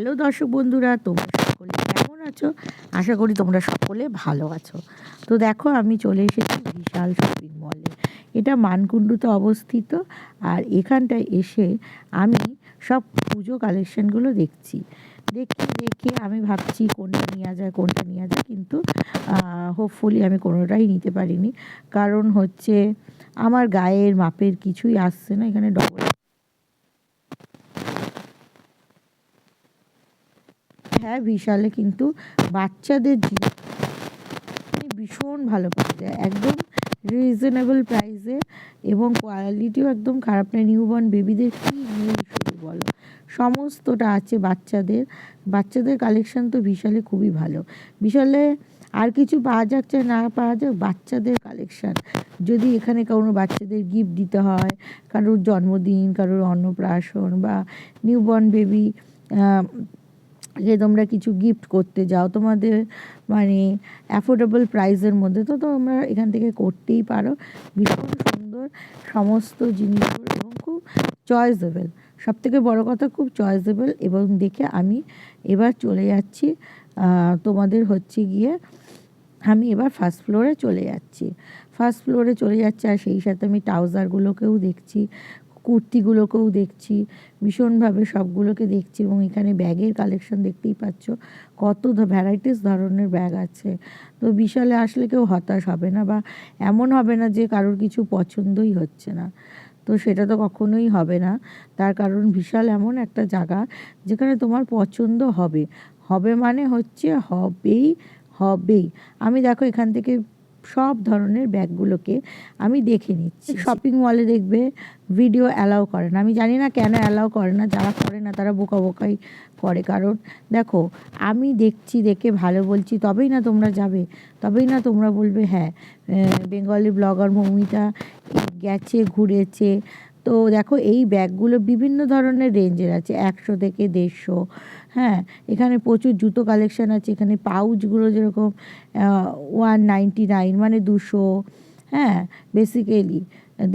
Hello দর্শক বন্ধুরা, তোমরা সকলে কেমন আছো? আশা করি তোমরা সকলে ভালো আছো। তো দেখো, আমি চলে এসেছি বিশাল শপিং মলে এটা মানকুণ্ডুতে অবস্থিত আর এখানটায় এসে আমি সব পুজো কালেকশনগুলো দেখছি। দেখে দেখে, আমি ভাবছি কোনটা নেওয়া যায়, কোনটা নেওয়া যায়, কিন্তু হোপফুলি আমি কোনোটাই নিতে পারিনি। কারণ হচ্ছে, আমার গায়ের মাপের কিছুই আসছে না, এখানে ডবল হ্যাঁ বিশালে কিন্তু বাচ্চাদের জিনিস ভীষণ ভালো পাওয়া যায়। একদম রিজনেবল প্রাইসে এবং কোয়ালিটিও একদম খারাপ নয়। নিউবর্ন বেবিদের কী নেই শুধু বলো? সমস্তটা আছে বাচ্চাদের। বাচ্চাদের কালেকশন তো বিশালে খুবই ভালো। বিশালে আর কিছু পাওয়া যাক, চাই না পাওয়া যাক, বাচ্চাদের কালেকশান যদি এখানে কোনো বাচ্চাদের গিফট দিতে হয়, কারোর জন্মদিন, কারোর অন্নপ্রাশন বা নিউবর্ন বেবি যে তোমরা কিছু গিফট করতে যাও, তোমাদের মানে অ্যাফোর্ডেবল প্রাইসের মধ্যে, তো তোমরা এখান থেকে করতেই পারো। ভীষণ সুন্দর সমস্ত জিনিসগুলো এবং খুব চয়েসেবল সব থেকে বড়ো কথা, খুব চয়েসেবল এবং দেখে আমি এবার চলে যাচ্ছি। তোমাদের হচ্ছে গিয়ে আমি এবার ফার্স্ট ফ্লোরে চলে যাচ্ছি। ফার্স্ট ফ্লোরে চলে যাচ্ছে আর সেই সাথে আমি ট্রাউজারগুলোকেও দেখছি। কুর্তিগুলোকেও দেখছি, ভীষণভাবে সবগুলোকে দেখছি এবং এখানে ব্যাগের কালেকশন দেখতেই পাচ্ছ কত ভ্যারাইটিস ধরনের ব্যাগ আছে। তো বিশালে আসলে কেউ হতাশ হবে না বা এমন হবে না যে কারোর কিছু পছন্দই হচ্ছে না। তো সেটা তো কখনোই হবে না। তার কারণ বিশাল এমন একটা জায়গা যেখানে তোমার পছন্দ হবে। হবে মানে হচ্ছে হবেই হবেই। আমি দেখো এখান থেকে সব ধরনের ব্যাগগুলোকে আমি দেখে নিচ্ছি। শপিং মলে দেখবে ভিডিও অ্যালাউ করে না। আমি জানি না কেন অ্যালাউ করে না যারা করে না তারা বোকা বোকাই করে। কারণ দেখো আমি দেখছি দেখে ভালো বলছি তবেই না তোমরা যাবে। তবেই না তোমরা বলবে হ্যাঁ বেঙ্গলি ব্লগার মৌমিতা গেছে ঘুরেছে তো দেখো এই ব্যাগগুলো বিভিন্ন ধরনের রেঞ্জের আছে, একশো থেকে দেড়শো। হ্যাঁ এখানে প্রচুর জুতো কালেকশান আছে, এখানে পাউচগুলো যেরকম ওয়ান নাইনটি নাইন মানে দুশো। হ্যাঁ বেসিক্যালি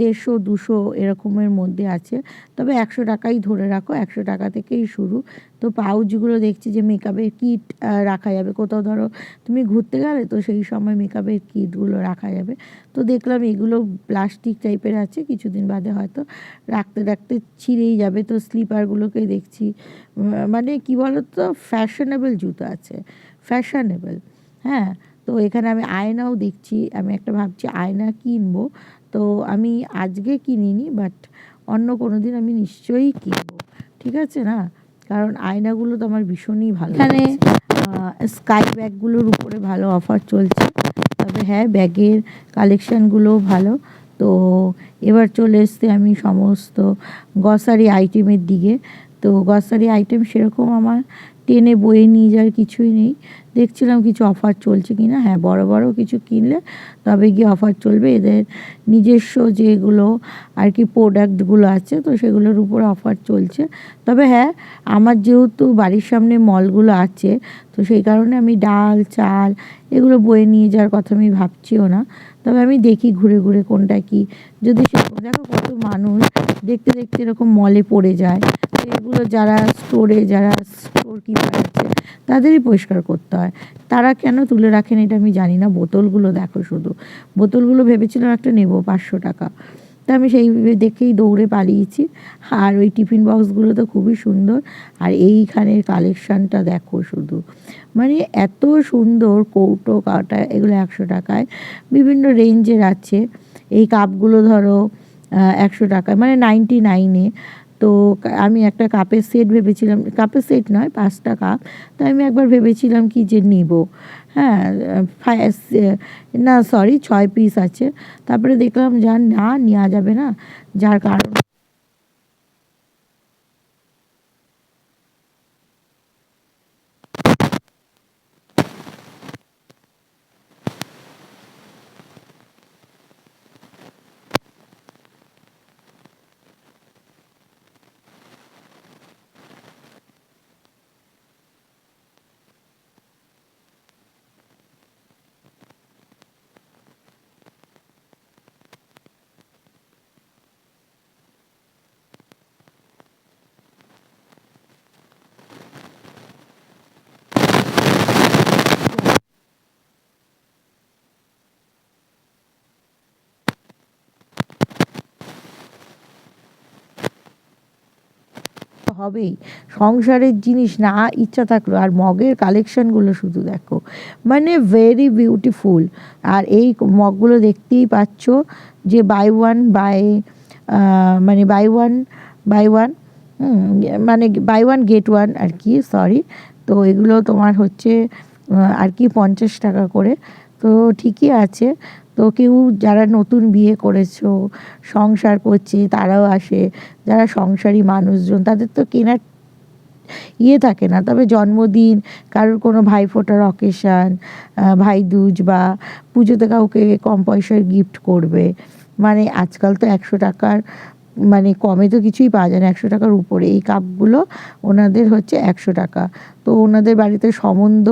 দেড়শো, দুশো এরকমের মধ্যে আছে। তবে একশো টাকাই ধরে রাখো, একশো টাকা থেকেই শুরু। তো পাউচগুলো দেখছি যে মেকআপের কিট রাখা যাবে। কোথাও ধরো তুমি ঘুরতে গেলে তো সেই সময় মেকআপের কিটগুলো রাখা যাবে। তো দেখলাম এগুলো প্লাস্টিক টাইপের আছে, কিছুদিন বাদে হয়তো রাখতে রাখতে ছিঁড়েই যাবে। তো স্লিপারগুলোকে দেখছি মানে কি বলো তো ফ্যাশনেবল জুতো আছে, ফ্যাশনেবল। হ্যাঁ তো এখানে আমি আয়নাও দেখছি, আমি একটা ভাবছি আয়না কিনবো। তো আমি আজকে কিনিনি বাট অন্য কোনো দিন আমি নিশ্চয়ই কিনবো। ঠিক আছে না? কারণ আয়নাগুলো তো আমার ভীষণই ভালো এখানে স্কাই ব্যাগগুলোর উপরে ভালো অফার চলছে। তবে হ্যাঁ ব্যাগের কালেকশানগুলোও ভালো। তো এবার চলে এসছে আমি সমস্ত গ্রসারি আইটেমের দিকে। তো গ্রসারি আইটেম সেরকম আমার টেনে বয়ে নিয়ে যাওয়ার কিছুই নেই। দেখছিলাম কিছু অফার চলছে কি না? হ্যাঁ বড় বড় কিছু কিনলে তবে গিয়ে অফার চলবে। এদের নিজস্ব যেগুলো আর কি প্রোডাক্টগুলো আছে, তো সেগুলোর উপর অফার চলছে। তবে হ্যাঁ আমার যেহেতু বাড়ির সামনে মলগুলো আছে, তো সেই কারণে আমি ডাল, চাল এগুলো বয়ে নিয়ে যাওয়ার কথা আমি ভাবছিও না। তবে আমি দেখি ঘুরে ঘুরে কোনটা কি। যদি সেরকম দেখো কত মানুষ, দেখতে দেখতে এরকম মলে পড়ে যায়, তো এগুলো যারা স্টোরে যারা স্টোর কিপার আছে, তাদেরই পরিষ্কার করতে হয়। তারা কেন তুলে রাখেন এটা আমি জানি না। বোতলগুলো দেখো শুধু। বোতলগুলো ভেবেছিলাম একটা নেব পাঁচশো টাকা। তা আমি সেই দেখেই দৌড়ে পালিয়েছি। আর ওই টিফিন বক্সগুলো তো খুবই সুন্দর। আর এইখানের কালেকশানটা দেখো শুধু। মানে এত সুন্দর কৌটো, কাটা, এগুলো একশো টাকায়। বিভিন্ন রেঞ্জের আছে। এই কাপগুলো ধরো একশো টাকায়। মানে নাইনটি নাইনে তো আমি একটা কাপের সেট ভেবেছিলাম, কাপের সেট নয়, পাঁচটা কাপ। তো আমি একবার ভেবেছিলাম কি যে নিব। হ্যাঁ না সরি ছয় পিস আছে। তারপরে দেখলাম যা না নেওয়া যাবে না, যার কারণ হবেই। সংসারের জিনিস না, ইচ্ছা থাকল। আর মগের কালেকশনগুলো শুধু দেখো। মানে ভেরি বিউটিফুল আর এই মগগুলো দেখতেই পাচ্ছ যে বাই ওয়ান বাই মানে বাই ওয়ান বাই ওয়ান মানে বাই ওয়ান গেট ওয়ান আর কি সরি তো এগুলো তোমার হচ্ছে আর কি পঞ্চাশ টাকা করে। তো ঠিকই আছে। তো কেউ যারা নতুন বিয়ে করেছ, সংসার করছে, তারাও আসে। যারা সংসারী মানুষজন, তাদের তো কেনার ইয়ে থাকে না। তবে জন্মদিন, কারোর কোনো ভাইফোঁটার অকেশান ভাই দুজ বা পুজোতে কাউকে কম পয়সায় গিফট করবে। মানে আজকাল তো একশো টাকার মানে কমে তো কিছুই পাওয়া যায় না, একশো টাকার উপরে। এই কাপগুলো ওনাদের হচ্ছে একশো টাকা। তো ওনাদের বাড়িতে সম্বন্ধ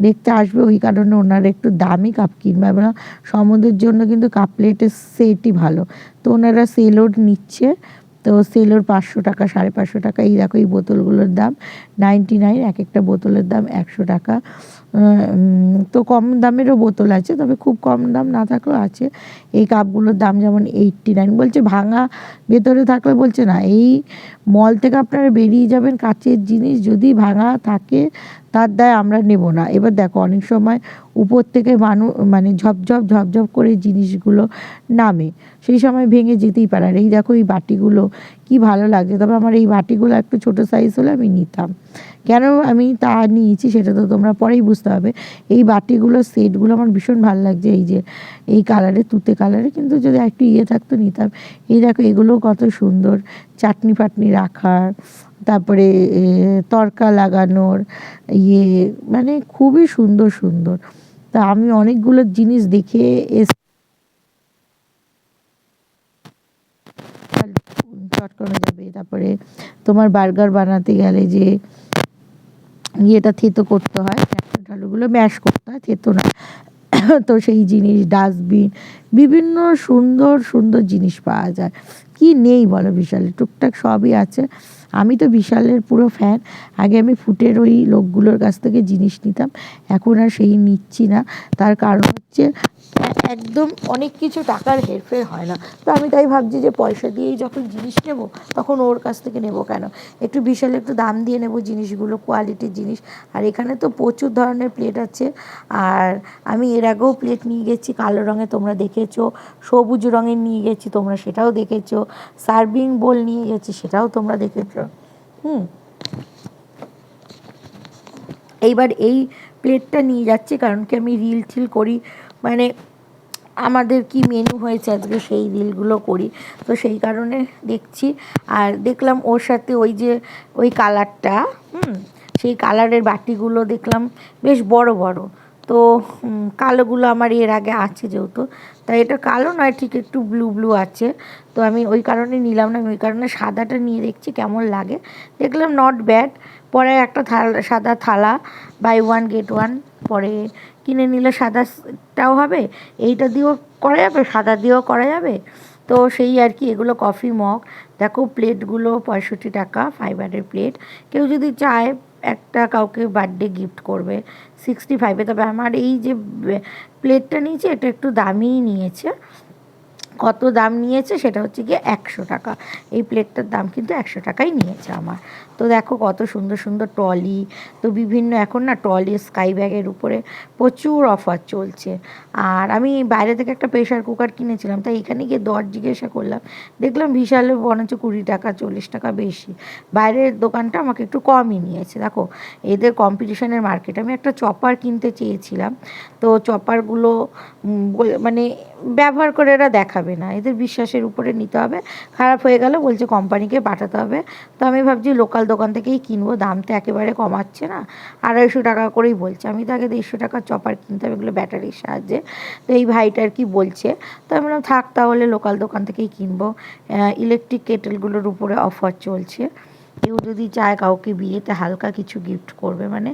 দেখতে আসবে, ওই কারণে ওনারা একটু দামি কাপ কিনবে। এবং সম্বন্ধের জন্য কিন্তু কাপ প্লেটের সেটই ভালো। তো ওনারা সেলোড নিচ্ছে। তো সেলোর পাঁচশো টাকা, সাড়ে পাঁচশো টাকা। এই দেখো এই বোতলগুলোর দাম। নাইনটি নাইন এক একটা বোতলের দাম একশো টাকা। তো কম দামেরও বোতল আছে, তবে খুব কম দাম না থাকলেও আছে। এই কাপগুলোর দাম যেমন এইটটি নাইন বলছে, ভাঙা ভেতরে থাকলে বলছে না। এই মল থেকে আপনারা বেরিয়ে যাবেন, কাচের জিনিস যদি ভাঙা থাকে, তার দায় আমরা নেব না। এবার দেখো, অনেক সময় উপর থেকে মানুষ মানে ঝপঝপ ঝপঝপ করে জিনিসগুলো নামে। সেই সময় ভেঙে যেতেই পারে। আর এই দেখো, এই বাটিগুলো কি ভালো লাগছে তবে আমার এই বাটিগুলো একটু ছোটো সাইজ হলে আমি নিতাম। কেন আমি তা নিয়েছি সেটা তো তোমরা পরেই বুঝতে হবে। এই বাটিগুলো, সেটগুলো আমার ভীষণ ভালো লাগছে, এই যে, এই কালারে তুতে কালারে কিন্তু যদি একটু ইয়ে থাকতো, নিতাম। এই দেখো, এগুলো কত সুন্দর। চাটনি ফাটনি রাখার, তারপরে তরকা লাগানোর ইয়ে মানে খুবই সুন্দর সুন্দর। তা আমি অনেকগুলো জিনিস দেখে এস চটকানো যাবে, তারপরে তোমার বার্গার বানাতে গেলে যে ইয়েটা থেতো করতে হয় ঢালুগুলো ম্যাশ করতে হয়, থেতো না। তো সেই জিনিস, ডাস্টবিন, বিভিন্ন সুন্দর সুন্দর জিনিস পাওয়া যায়। কি নেই বলো বিশালে? টুকটাক সবই আছে। আমি তো বিশালের পুরো ফ্যান আগে আমি ফুটের ওই লোকগুলোর কাছ থেকে জিনিস নিতাম। এখন আর সেই নিচ্ছি না। তার কারণ হচ্ছে একদম অনেক কিছু টাকার হেরফের হয় না। তো আমি তাই ভাবছি যে পয়সা দিয়েই যখন জিনিস নেব, তখন ওর কাছ থেকে নেব কেন? একটু বিশাল একটু দাম দিয়ে নেব জিনিসগুলো কোয়ালিটির জিনিস। আর এখানে তো প্রচুর ধরনের প্লেট আছে। আর আমি এর আগেও প্লেট নিয়ে গেছি, কালো রঙে তোমরা দেখেছ, সবুজ রঙের নিয়ে গেছি, তোমরা সেটাও দেখেছ সার্ভিং বোল নিয়ে গেছি, সেটাও তোমরা দেখেছ। হুম। এইবার এই প্লেটটা নিয়ে যাচ্ছি, কারণ কি আমি রিল টিল করি মানে আমাদের কি মেনু হয়েছে আজকে সেই রিলগুলো করি। তো সেই কারণে দেখছি। আর দেখলাম ওর সাথে ওই যে, ওই কালারটা হুম, সেই কালারের বাটিগুলো দেখলাম বেশ বড় বড়। তো কালোগুলো আমার এর আগে আছে যেহেতু। তাই এটা কালো নয়, ঠিক একটু ব্লু ব্লু আছে। তো আমি ওই কারণে নিলাম না ওই কারণে সাদাটা নিয়ে দেখছি কেমন লাগে। দেখলাম নট ব্যাড পরে একটা থালা, সাদা থালা বাই ওয়ান গেট ওয়ান পরে কিনে নিলে সাদাটাও হবে, এইটা দিয়েও করা যাবে, সাদা দিয়েও করা যাবে। তো সেই আর কি, এগুলো কফি মগ। দেখো প্লেটগুলো পঁয়ষট্টি টাকা, ফাইবারের প্লেট। কেউ যদি চায়, একটা কাউকে বার্থডে গিফট করবে, সিক্সটি ফাইভে। তবে আমার এই যে প্লেটটা নিয়েছে, এটা একটু দামিই নিয়েছে। কত দাম নিয়েছে, সেটা হচ্ছে গিয়ে একশো টাকা। এই প্লেটটার দাম কিন্তু একশো টাকাই নিয়েছে আমার। তো দেখো কত সুন্দর সুন্দর ট্রলি। তো বিভিন্ন এখন না ট্রলি স্কাই ব্যাগের উপরে প্রচুর অফার চলছে। আর আমি বাইরে থেকে একটা প্রেশার কুকার কিনেছিলাম, তাই এখানে গিয়ে দর জিজ্ঞাসা করলাম। দেখলাম বিশালে হচ্ছে কুড়ি টাকা, চল্লিশ টাকা বেশি। বাইরের দোকানটা আমাকে একটু কমই নিয়েছে। দেখো, এদের কম্পিটিশনের মার্কেট আমি একটা চপার কিনতে চেয়েছিলাম। তো চপারগুলো মানে ব্যবহার করে এরা দেখাবে না। এদের বিশ্বাসের উপরে নিতে হবে। খারাপ হয়ে গেলে, বলছে কোম্পানিকে পাঠাতে হবে। তো আমি ভাবছি লোকাল দোকান থেকেই কিনবো, দাম তো একেবারে কমাচ্ছে না। আড়াইশো টাকা করেই বলছে। আমি তো আগে দেড়শো টাকার চপার কিনতে হবে এগুলো ব্যাটারির সাহায্যে। তো এই ভাইটা আর কি বলছে। তো আমি বললাম, থাক তাহলে, লোকাল দোকান থেকেই কিনবো। ইলেকট্রিক কেটেলগুলোর উপরে অফার চলছে। কেউ যদি চায় কাউকে বিয়েতে হালকা কিছু গিফট করবে মানে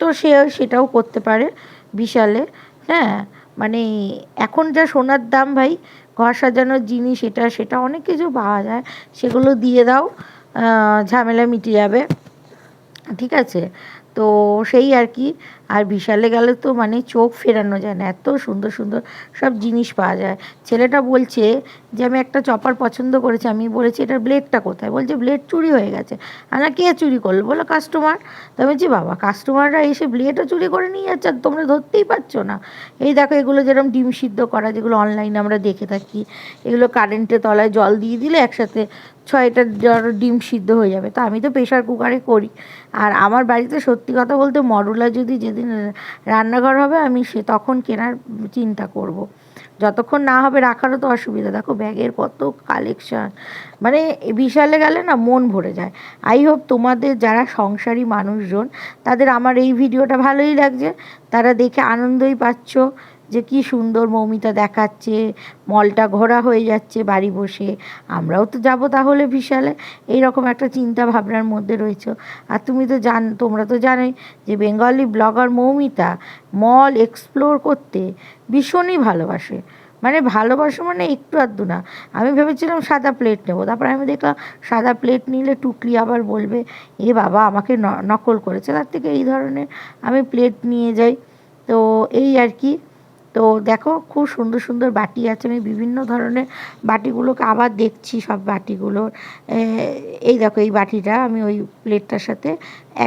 তো সে সেটাও করতে পারে বিশালে। হ্যাঁ মানে এখন যা সোনার দাম ভাই, ঘর সাজানোর জিনিস এটা, সেটা অনেক কিছু পাওয়া যায়। সেগুলো দিয়ে দাও। ঝামেলা মিটে যাবে। ঠিক আছে? তো সেই আর কি। আর বিশালে গেলে তো মানে চোখ ফেরানো যায় না, এত সুন্দর সুন্দর সব জিনিস পাওয়া যায়। ছেলেটা বলছে যে, আমি একটা চপার পছন্দ করেছি, আমি বলেছি, এটার ব্লেডটা কোথায়? বলছে ব্লেড চুরি হয়ে গেছে। আমরা কে চুরি করল? বলো কাস্টমার তো বলছি, বাবা কাস্টমাররা এসে ব্লেডও চুরি করে নিয়ে যাচ্ছে, আর তোমরা ধরতেই পারছ না। এই দেখো, এগুলো যেরকম ডিম সিদ্ধ করা, যেগুলো অনলাইনে আমরা দেখে থাকি, এগুলো কারেন্টের তলায় জল দিয়ে দিলে একসাথে ছয়টা ডিম সিদ্ধ হয়ে যাবে। তো আমি তো প্রেশার কুকারে করি। আর আমার বাড়িতে সত্যি কথা বলতে মডুলার যদি যেদিন রান্নাঘর হবে, আমি সে তখন কেনার চিন্তা করব। যতক্ষণ না হবে রাখারও তো অসুবিধা। দেখো ব্যাগের কত কালেকশান মানে বিশালে গেলে না মন ভরে যায়। আই হোপ তোমাদের যারা সংসারী মানুষজন, তাদের আমার এই ভিডিওটা ভালোই লাগছে। তারা দেখে আনন্দই পাচ্ছ। যে কি সুন্দর মৌমিতা দেখাচ্ছে, মলটা ঘোরা হয়ে যাচ্ছে বাড়ি বসে। আমরাও তো যাব তাহলে বিশালে। এইরকম একটা চিন্তা ভাবনার মধ্যে রয়েছে। আর তুমি তো জান, তোমরা তো জানোই যে Bengali blogger Moumita mall explore করতে ভীষণই ভালোবাসে। মানে ভালোবাসা মানে একটু আধটু না। আমি ভেবেছিলাম সাদা প্লেট নেব। তারপরে আমি দেখলাম সাদা প্লেট নিলে টুকলি আবার বলবে, এ বাবা, আমাকে নকল করেছে। তার থেকে এই ধরনের আমি প্লেট নিয়ে যাই। তো এই আর কি। তো দেখো খুব সুন্দর সুন্দর বাটি আছে। আমি বিভিন্ন ধরনের বাটিগুলোকে আবার দেখছি সব বাটিগুলোর। এই দেখো এই বাটিটা আমি ওই প্লেটটার সাথে।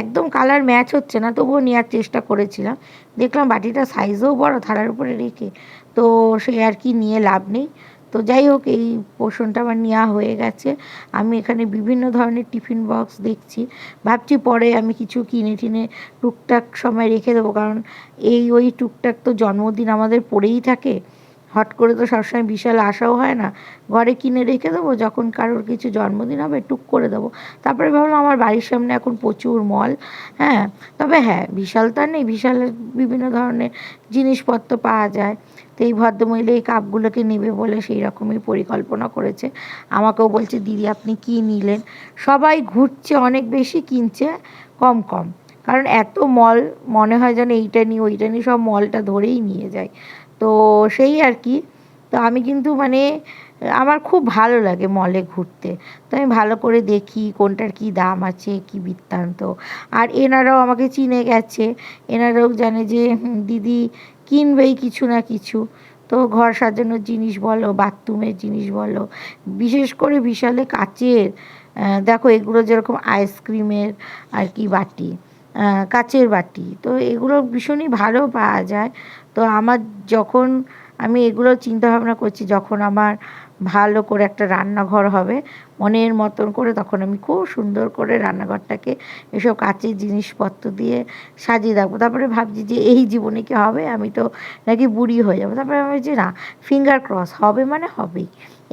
একদম কালার ম্যাচ হচ্ছে না, তবুও নেওয়ার চেষ্টা করেছিলাম। দেখলাম বাটিটা সাইজও বড় থালার উপরে রেখে। তো সে আর কি নিয়ে লাভ নেই। তো যাই হোক, এই পোষণটা আমার নেওয়া হয়ে গেছে। আমি এখানে বিভিন্ন ধরনের টিফিন বক্স দেখছি। ভাবছি পরে আমি কিছু কিনে টিনে টুকটাক সময় রেখে দেবো, কারণ এই ওই টুকটাক তো জন্মদিন আমাদের পড়েই থাকে। হট করে তো সবসময় বিশাল আশাও হয় না। ঘরে কিনে রেখে দেবো, যখন কারোর কিছু জন্মদিন হবে, টুক করে দেবো। তারপরে ভাবলাম আমার বাড়ির সামনে এখন প্রচুর মল হ্যাঁ? তবে হ্যাঁ বিশাল তো নেই, বিশালের বিভিন্ন ধরনের জিনিসপত্র পাওয়া যায়। তো এই ভদ্রমহিলা এই কাপগুলোকে নেবে বলে সেই রকমই পরিকল্পনা করেছে। আমাকেও বলছে, দিদি, আপনি কী নিলেন? সবাই ঘুরছে, অনেক বেশি কিনছে, কম কম। কারণ এত মল, মনে হয় যেন এইটা নিই ওইটা নিই সব মলটা ধরেই নিয়ে যায়। তো সেই আর কি। তো আমি কিন্তু মানে আমার খুব ভালো লাগে মলে ঘুরতে। তো আমি ভালো করে দেখি কোনটার কি দাম আছে, কি বৃত্তান্ত। আর এনারাও আমাকে চিনে গেছে। এনারাও জানে যে দিদি কিনবেই কিছু না কিছু। তো ঘর সাজানোর জিনিস বলো, বাথরুমের জিনিস বলো, বিশেষ করে বিশালে কাচের দেখো এগুলো যেরকম আইসক্রিমের আর কি বাটি কাচের বাটি। তো এগুলো ভীষণই ভালো পাওয়া যায়। তো আমার যখন আমি এগুলো চিন্তা ভাবনা করছি, যখন আমার ভালো করে একটা রান্নাঘর হবে, মনের মতন করে তখন আমি খুব সুন্দর করে রান্নাঘরটাকে এসব কাঁচের জিনিসপত্র দিয়ে সাজিয়ে রাখব। তারপরে ভাবছি যে এই জীবনে কি হবে? আমি তো নাকি বুড়ি হয়ে যাব। তারপরে আমি ভাবছি, না ফিঙ্গার ক্রস হবে মানে হবেই।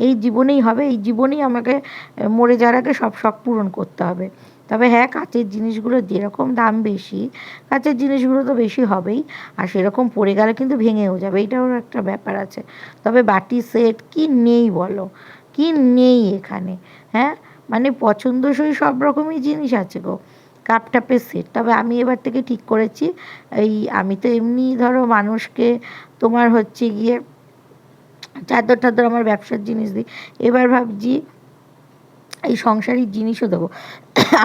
এই জীবনেই হবে, এই জীবনেই আমাকে মরে যাওয়ার আগে সব শখ পূরণ করতে হবে। তবে হ্যাঁ কাচের জিনিসগুলো যেরকম দাম বেশি, কাচের জিনিসগুলো তো বেশি হবেই, আর সেরকম পড়ে গেলে কিন্তু ভেঙেও যাবে এইটাও একটা ব্যাপার আছে। তবে বাটি সেট কি নেই বলো? কি নেই এখানে? হ্যাঁ? মানে পছন্দসই সব রকমই জিনিস আছে গো কাপ টাপের সেট। তবে আমি এবার থেকে ঠিক করেছি, এই আমি তো এমনি ধরো মানুষকে তোমার হচ্ছে গিয়ে চাদর টাদর আমার ব্যবসার জিনিস দিই, এবার ভাবছি এই সংসারিক জিনিসও দেবো।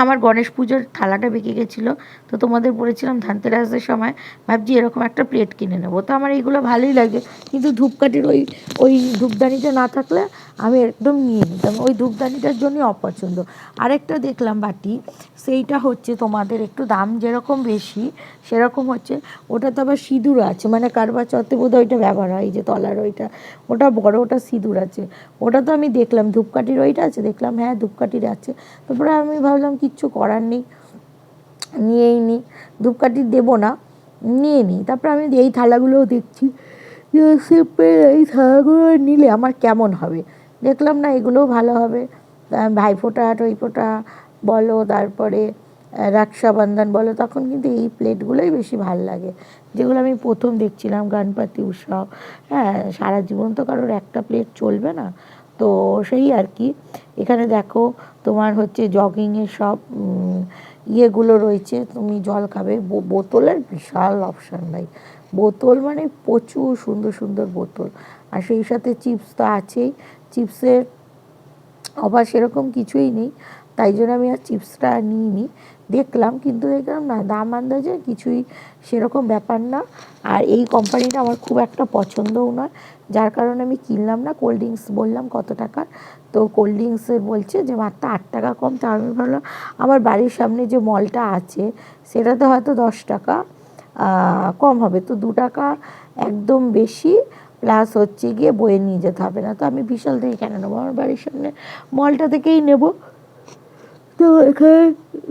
আমার গণেশ পুজোর থালাটা বেঁকে গেছিল, তো তোমাদের বলেছিলাম ধানতেরাসের সময়, ভাবছি এরকম একটা প্লেট কিনে নেব। তো আমার এইগুলো ভালোই লাগে, কিন্তু ধূপকাঠির ওই ওই ধূপদানিটা না থাকলে আমি একদম নিয়ে নিতাম। ওই ধূপদানিটার জন্যই অপছন্দ আরেকটা দেখলাম বাটি, সেইটা হচ্ছে তোমাদের একটু দাম যেরকম বেশি, সেরকম হচ্ছে, ওটা তো আবার সিঁদুর আছে মানে কারবার চতে বোধহয় ওইটা ব্যবহার হয় যে তলার ওইটা, ওটা বড়, ওটা সিঁদুর আছে। ওটা তো আমি দেখলাম, ধূপকাঠির ওইটা আছে, দেখলাম হ্যাঁ ধূপকাঠির আছে। তারপরে আমি ভাবলাম কিচ্ছু করার নেই, নিয়েই নিই ধূপকাঠি দেবো না, নিয়ে নিই তারপরে আমি এই থালাগুলোও দেখছি, যে এই থালাগুলো নিলে আমার কেমন হবে? দেখলাম না এগুলোও ভালো হবে। ভাইফোঁটা, টইফোঁটা বলো, তারপরে রক্ষাবন্ধন বলো, তখন কিন্তু এই প্লেটগুলোই বেশি ভালো লাগে। যেগুলো আমি প্রথম দেখছিলাম, গণপতি, উৎসব হ্যাঁ সারা জীবন তো কারোর একটা প্লেট চলবে না। তো সেই আর কি। এখানে দেখো, তোমার হচ্ছে জগিংয়ের সব ইয়েগুলো রয়েছে, তুমি জল খাবে। বোতলের বিশাল অপশান ভাই। বোতল মানে প্রচুর সুন্দর সুন্দর বোতল। আর সেই সাথে চিপস তো আছেই। চিপসের অভাব সেরকম কিছুই নেই। তাই জন্য আমি আর চিপসটা নিইনি। দেখলাম কিন্তু দেখলাম না, দাম আন্দাজে কিছুই সেরকম ব্যাপার না। আর এই কোম্পানিটা আমার খুব একটা পছন্দও নয়। যার কারণে আমি কিনলাম না। কোল্ড ড্রিঙ্কস বললাম কত টাকার? তো কোল্ড ড্রিঙ্কসের বলছে যে, মাত্র আট টাকা কম। তা আমি ভাবলাম, আমার বাড়ির সামনে যে মলটা আছে, সেটাতে হয়তো দশ টাকা। কম হবে। তো দু টাকা একদম বেশি প্লাস হচ্ছে গিয়ে বয়ে নিয়ে যেতে হবে না। তো আমি বিশাল থেকে কেন নেব? আমার বাড়ির সামনে মলটা থেকেই নেব। তো এখানে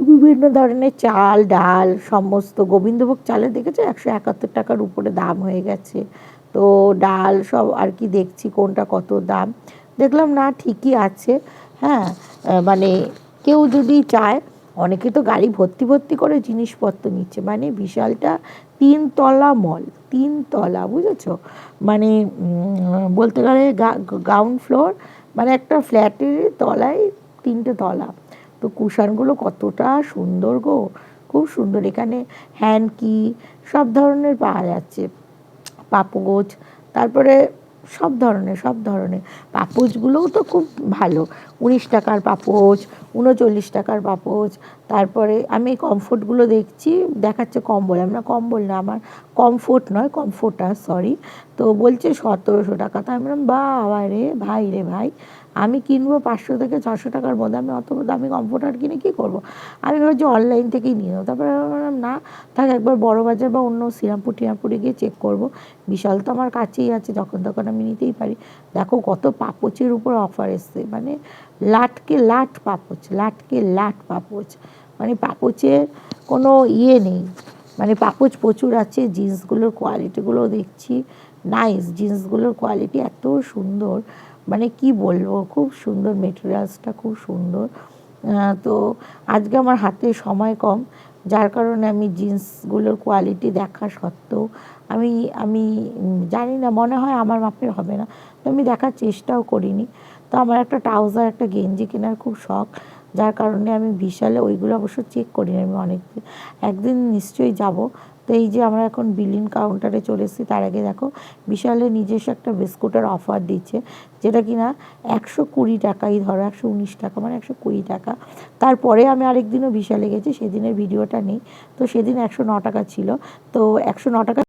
বিভিন্ন ধরনের চাল, ডাল, সমস্ত গোবিন্দভোগ চালের দেখেছ? একশো একাত্তর টাকার উপরে দাম হয়ে গেছে। তো ডাল সব আর কি দেখছি, কোনটা কত দাম। দেখলাম না, ঠিকই আছে। হ্যাঁ মানে কেউ যদি চায় অনেকে তো গাড়ি ভর্তি ভর্তি করে জিনিসপত্র নিচ্ছে। মানে বিশালটা তিনতলা মল তিনতলা, বুঝেছ? মানে বলতে গেলে গ্রাউন্ড ফ্লোর মানে একটা ফ্ল্যাটের তলায় তিনটে তলা। তো কুশানগুলো কতটা সুন্দর গো, খুব সুন্দর। এখানে হ্যান্ড কি সব ধরনের পাওয়া যাচ্ছে। পাপোচ তারপরে সব ধরনের সব ধরনের। পাপোচগুলোও তো খুব ভালো। উনিশ টাকার পাপোচ উনচল্লিশ টাকার পাপোচ তারপরে আমি কমফোর্টগুলো দেখছি, দেখাচ্ছে কম্বল। আমরা কম্বল না, আমার কমফোর্ট নয়, কমফোর্টার সরি তো বলছে সতেরোশো টাকা। তো আমি বললাম বা রে, ভাই রে ভাই। আমি কিনবো পাঁচশো থেকে ছশো টাকার মধ্যে, আমি অত দামি কম্ফোর্টার কিনে কী করব? আমি ভাবছি অনলাইন থেকেই নিয়ে নেব। তারপরে ভাবলাম, না, থাক, একবার বড় বাজার বা অন্য শ্রীরামপুর, টিরামপুরে গিয়ে চেক করব। বিশাল তো আমার কাছেই আছে, যখন তখন আমি নিতেই পারি। দেখো কত পাপোচের উপর অফার এসছে। মানে লাটকে লাট পাপোচ, লাটকে লাট পাপোচ। মানে পাপোচের কোনো ইয়ে নেই। মানে পাপোচ প্রচুর আছে জিন্সগুলোর কোয়ালিটিগুলো দেখছি। নাইস জিন্সগুলোর কোয়ালিটি এত সুন্দর। মানে কি বলব, খুব সুন্দর মেটেরিয়ালসটা খুব সুন্দর। তো আজকে আমার হাতে সময় কম, যার কারণে আমি জিন্সগুলোর কোয়ালিটি দেখা সত্ত্বেও আমি আমি জানি না, মনে হয় আমার মাপের হবে না, তো আমি দেখার চেষ্টাও করিনি। তো আমার একটা ট্রাউজার একটা গেঞ্জি কেনার খুব শখ, যার কারণে আমি বিশালে ওইগুলো অবশ্য চেক করিনি আমি অনেক একদিন নিশ্চয়ই যাব তো এই যে আমরা এখন বিলিং কাউন্টারে চলে এসেছি, তার আগে দেখো বিশালে নিজস্ব একটা বিস্কুটের অফার দিচ্ছে, যেটা কিনা একশো কুড়ি টাকাই ধরো একশো উনিশ টাকা মানে একশো কুড়ি টাকা। তারপরে আমি আরেকদিনও বিশালে গেছি, সেদিনের ভিডিওটা নেই, তো সেদিন একশো ন টাকা ছিল, তো একশো ন টাকা